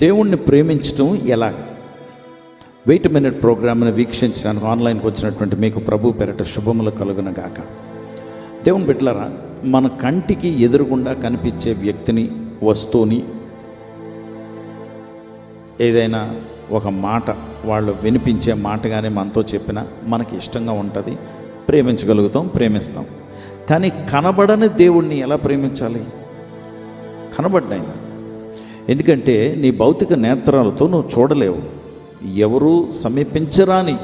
దేవుణ్ణి ప్రేమించడం ఎలా వెయిట్ మినిట్ ప్రోగ్రామ్ని వీక్షించడానికి ఆన్లైన్కి వచ్చినటువంటి మీకు ప్రభు పెరట శుభములు కలుగునగాక దేవుని బిడ్డలరా మన కంటికి ఎదురుగుండా కనిపించే వ్యక్తిని వస్తువుని ఏదైనా ఒక మాట వాళ్ళు వినిపించే మాట కానీ మనతో చెప్పినా మనకి ఇష్టంగా ఉంటుంది. ప్రేమించగలుగుతాం ప్రేమిస్తాం. కానీ కనబడని దేవుణ్ణి ఎలా ప్రేమించాలి? కనబడ్డాయినా. ఎందుకంటే నీ భౌతిక నేత్రాలతో నువ్వు చూడలేవు. ఎవరూ సమీపించరాని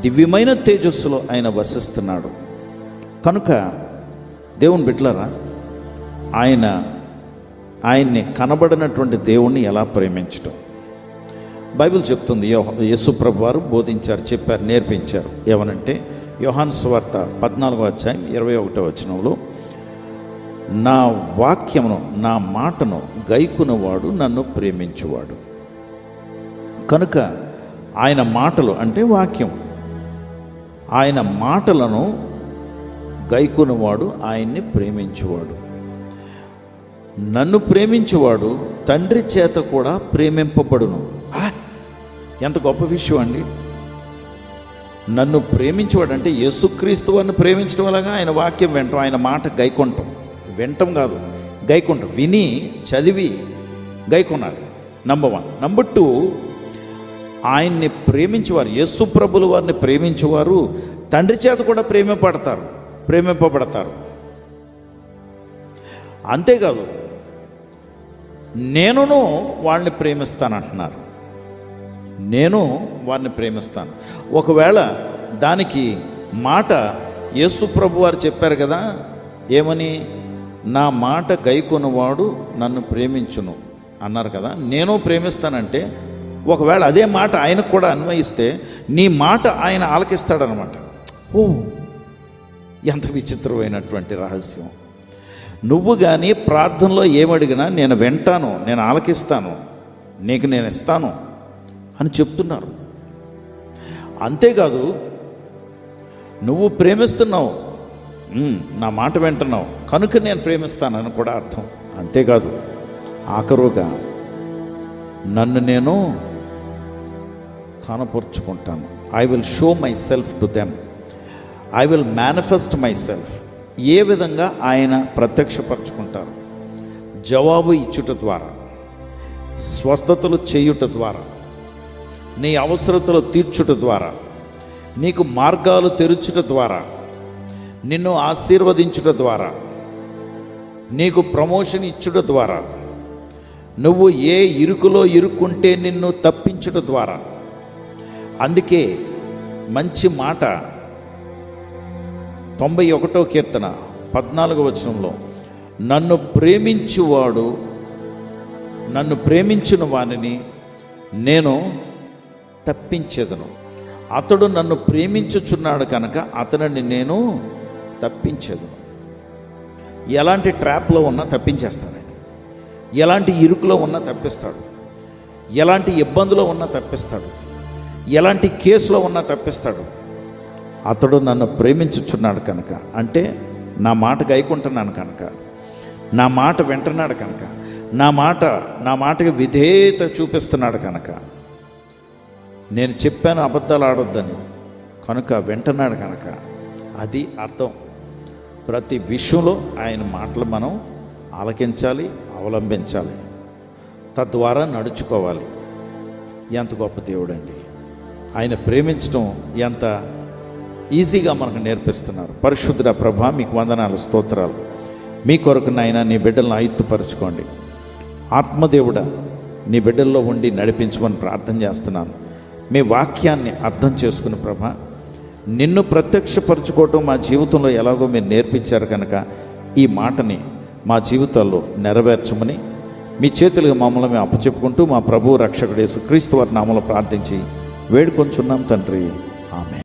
దివ్యమైన తేజస్సులో ఆయన వసిస్తున్నాడు. కనుక దేవుని బిడ్డలరా ఆయన ఆయన్ని కనబడినటువంటి దేవుణ్ణి ఎలా ప్రేమించటం? బైబిల్ చెప్తుంది యోహ యేసుప్రభు వారు బోధించారు చెప్పారు నేర్పించారు. ఏమనంటే యోహాన్ స్వార్త పద్నాలుగో అధ్యాయం ఇరవై ఒకటో వచనంలో నా వాక్యమును నా మాటను గైకునవాడు నన్ను ప్రేమించువాడు. కనుక ఆయన మాటలు అంటే వాక్యం. ఆయన మాటలను గైకునవాడు ఆయన్ని ప్రేమించువాడు. నన్ను ప్రేమించువాడు తండ్రి చేత కూడా ప్రేమింపబడును. ఆ! ఎంత గొప్ప విషయం అండి. నన్ను ప్రేమించేవాడు అంటే యేసుక్రీస్తు వారిని ప్రేమించడం వలన ఆయన వాక్యం వింటాం ఆయన మాట గైకొంటాం. వింటం కాదు. గైకుంటాం విని చదివి గైకున్నాడు. నంబర్ వన్ నంబర్ టూ ఆయన్ని ప్రేమించేవారు యేసు ప్రభులు వారిని ప్రేమించేవారు తండ్రి చేత కూడా ప్రేమింపడతారు ప్రేమింపబడతారు. అంతేకాదు నేనును వాళ్ళని ప్రేమిస్తానంటున్నారు. నేను వారిని ప్రేమిస్తాను. ఒకవేళ దానికి మాట యేసు ప్రభు వారు చెప్పారు కదా ఏమని? నా మాట గైకొనవాడు నన్ను ప్రేమించును అన్నారు కదా. నేను ప్రేమిస్తానంటే ఒకవేళ అదే మాట ఆయనకు కూడా అన్వయిస్తే నీ మాట ఆయన ఆలకిస్తాడనమాట. ఓ ఎంత విచిత్రమైనటువంటి రహస్యం. నువ్వు కానీ ప్రార్థనలో ఏమడిగినా నేను వింటాను నేను ఆలకిస్తాను నీకు నేను ఇస్తాను అని చెప్తున్నారు. అంతేకాదు నువ్వు ప్రేమిస్తున్నావు నా మాట వింటున్నావు. కనుక నేను ప్రేమిస్తానని కూడా అర్థం. అంతేకాదు ఆఖరుగా నన్ను నేను కనపరుచుకుంటాను. I will show myself to them I will manifest myself ఏ విధంగా ఆయన ప్రత్యక్షపరచుకుంటారు? జవాబు ఇచ్చుట ద్వారా స్వస్థతలు చేయుట ద్వారా నీ అవసరతలు తీర్చుట ద్వారా నీకు మార్గాలు తెరుచుట ద్వారా నిన్ను ఆశీర్వదించుట ద్వారా నీకు ప్రమోషన్ ఇచ్చుట ద్వారా నువ్వు ఏ ఇరుకులో ఇరుక్కుంటే నిన్ను తప్పించుట ద్వారా. అందుకే మంచి మాట తొంభై ఒకటో కీర్తన పద్నాలుగో వచనంలో నన్ను ప్రేమించువాడు నన్ను ప్రేమించిన వానిని నేను తప్పించేదను. అతడు నన్ను ప్రేమించుచున్నాడు కనుక అతనిని నేను తప్పించదు. ఎలాంటి ట్రాప్లో ఉన్నా తప్పించేస్తాను ఆయన. ఎలాంటి ఇరుకులో ఉన్నా తప్పిస్తాడు. ఎలాంటి ఇబ్బందిలో ఉన్నా తప్పిస్తాడు. ఎలాంటి కేసులో ఉన్నా తప్పిస్తాడు. అతడు నన్ను ప్రేమించుచున్నాడు కనుక అంటే నా మాట గైకుంటున్నాను కనుక నా మాట వింటున్నాడు కనుక నా మాట నా మాటకి విధేయత చూపిస్తున్నాడు కనుక నేను చెప్పాను అబద్ధాలు ఆడొద్దని కనుక వింటున్నాడు కనుక అది అర్థం. ప్రతి విషయంలో ఆయన మాటలు మనం ఆలకించాలి అవలంబించాలి. తద్వారా నడుచుకోవాలి. ఎంత గొప్ప దేవుడండి. ఆయన ప్రేమించడం ఎంత ఈజీగా మనకు నేర్పిస్తున్నారు. పరిశుద్ధ ప్రభ మీకు వందనాలు స్తోత్రాలు. మీ కొరకు నాయన నీ బిడ్డలను ఆయుత్తుపరచుకోండి ఆత్మదేవుడ నీ బిడ్డల్లో ఉండి నడిపించమని ప్రార్థన చేస్తున్నాను. మీ వాక్యాన్ని అర్థం చేసుకుని ప్రభ నిన్ను ప్రత్యక్షపరచుకోవటం మా జీవితంలో ఎలాగో మీరు నేర్పించారు కనుక ఈ మాటని మా జీవితాల్లో నెరవేర్చమని మీ చేతులుగా మమ్మల్ని మేము అప్పచెప్పుకుంటూ మా ప్రభు రక్షకుడేసు క్రీస్తు వారి నామలో ప్రార్థించి వేడుకొంచున్నాం తండ్రి. ఆమె